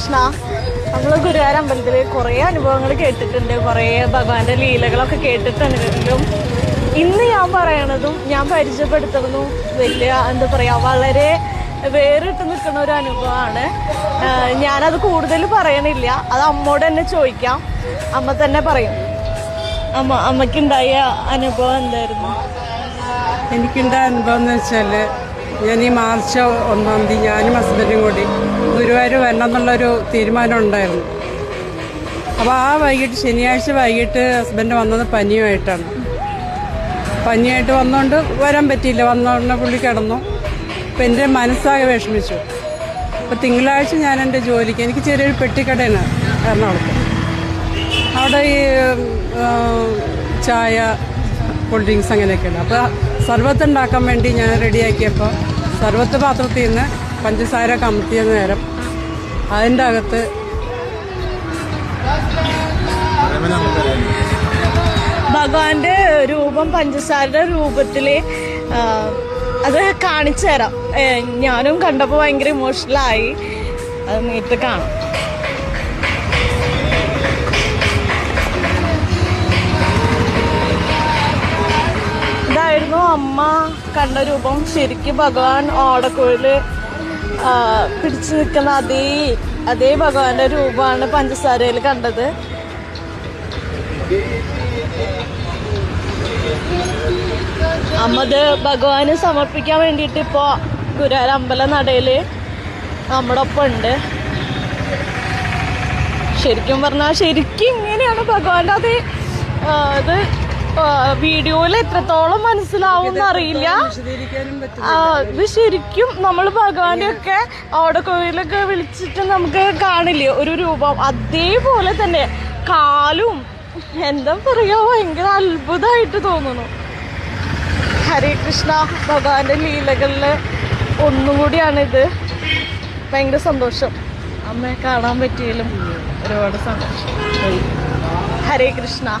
കൃഷ്ണ. നമ്മൾ ഗുരുവായൂർ അമ്പലത്തിൽ കുറേ അനുഭവങ്ങൾ കേട്ടിട്ടുണ്ട്. കുറേ ഭഗവാന്റെ ലീലകളൊക്കെ കേട്ടിട്ടുണ്ടെങ്കിലും ഇന്ന് ഞാൻ പറയണതും ഞാൻ പരിചയപ്പെടുത്തുന്നതും വലിയ എന്താ പറയാ വളരെ വേറിട്ട് നിൽക്കുന്ന ഒരു അനുഭവമാണ്. ഞാനത് കൂടുതൽ പറയണില്ല. അത് അമ്മോട് തന്നെ ചോദിക്കാം. അമ്മ തന്നെ പറയും. അമ്മ അമ്മയ്ക്കുണ്ടായ അനുഭവം എന്തായിരുന്നു? എനിക്കുണ്ടായ അനുഭവം എന്ന് വെച്ചാൽ ഞാൻ ഈ മാർച്ച് ഒന്നാം തീയതി ഞാനും ഹസ്ബൻഡും കൂടി ഗുരുവായൂർ വരണം എന്നുള്ളൊരു തീരുമാനം ഉണ്ടായിരുന്നു. അപ്പോൾ ആ വൈകിട്ട് ശനിയാഴ്ച വൈകിട്ട് ഹസ്ബൻഡ് വന്നത് പനിയുമായിട്ടാണ്. പനിയായിട്ട് വന്നുകൊണ്ട് വരാൻ പറ്റിയില്ല. വന്നോടനെ പുള്ളി കിടന്നു. അപ്പം എന്റെ മനസ്സാകെ വിഷമിച്ചു. അപ്പോൾ തിങ്കളാഴ്ച ഞാൻ എന്റെ ജോലിക്ക് എനിക്ക് ചെറിയൊരു പെട്ടിക്കടയാണ് എറണാകുളത്ത്. അവിടെ ഈ ചായ കൂൾ ഡ്രിങ്ക്സ് അങ്ങനെയൊക്കെയുണ്ട് അപ്പോൾ സർബത്ത് ഉണ്ടാക്കാൻ വേണ്ടി ഞാൻ റെഡിയാക്കിയപ്പോൾ സർബത്ത് പാത്രത്തിൽ നിന്ന് പഞ്ചസാര കമത്തിയ നേരം അതിന്റെ അകത്ത് ഭഗവാന്റെ രൂപം പഞ്ചസാരയുടെ രൂപത്തിൽ അത് കാണിച്ചു തരാം. ഞാനും കണ്ടപ്പോൾ ഭയങ്കര ഇമോഷണലായി അത് നേരിട്ട് കാണാം. ഇതായിരുന്നു അമ്മ കണ്ട രൂപം. ശരിക്കും ഭഗവാൻ ഓടക്കുഴൽ ആ, പിടിച്ചു നിൽക്കുന്ന അതേ അതേ ഭഗവാന്റെ രൂപമാണ് പഞ്ചസാരയിൽ കണ്ടത്. അമ്മത് ഭഗവാന് സമർപ്പിക്കാൻ വേണ്ടിയിട്ട് ഇപ്പോൾ ഗുരുവായൂർ അമ്പല നടയിൽ നമ്മുടെ ഒപ്പം ഉണ്ട് ശരിക്കും പറഞ്ഞാൽ ശരിക്കും ഇങ്ങനെയാണ് ഭഗവാന്റെ അത് ഇത് വീഡിയോയിൽ എത്രത്തോളം മനസ്സിലാവും അറിയില്ല. ഇത് ശരിക്കും നമ്മൾ ഭഗവാന്റെ ഒക്കെ അവിടെ കോവിലൊക്കെ വിളിച്ചിട്ട് നമുക്ക് കാണില്ലേ? ഒരു രൂപം. അതേപോലെ തന്നെ കാലും എന്താ പറയാ ഭയങ്കര അത്ഭുതമായിട്ട് തോന്നുന്നു. ഹരേ കൃഷ്ണ ഭഗവാന്റെ ലീലകളിൽ ഒന്നുകൂടിയാണിത് ഭയങ്കര സന്തോഷം. അമ്മയെ കാണാൻ പറ്റിയാലും ഒരുപാട് സന്തോഷം. ഹരേ കൃഷ്ണ.